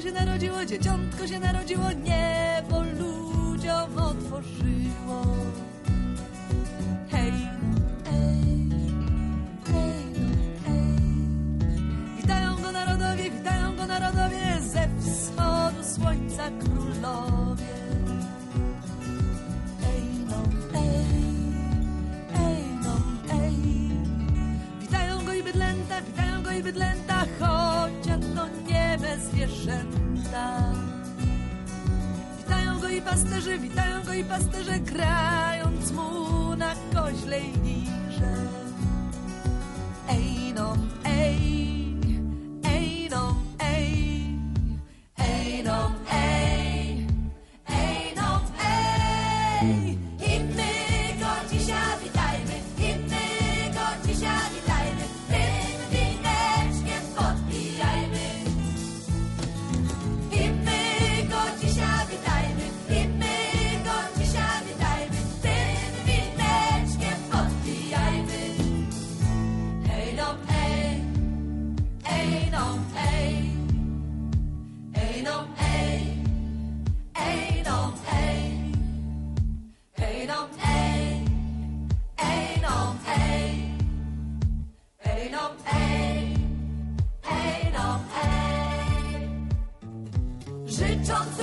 się narodziło, dzieciątko się narodziło, niebo ludziom otworzyło. Hej, ej, hej, no, ej. Witają go narodowie, witają go narodowie, ze wschodu słońca królowie. Ej, no, ej, ej, no, ej. Witają go i bydlęta, witają go i bydlęta, chociaż to nieme zwierzęta. Witają go i pasterze, witają go i pasterze, grając mu na koźlej lirze. Ej, no, ej, ej, no, ej, ej, no, ej, ej, no, ej. Ej no, ej, ej no, ej, ej no, ej, ej no, ej, ej no, ej, ej no, ej. Życząc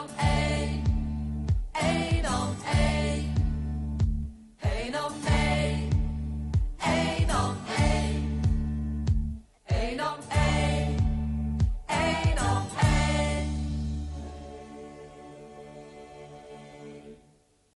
A, A.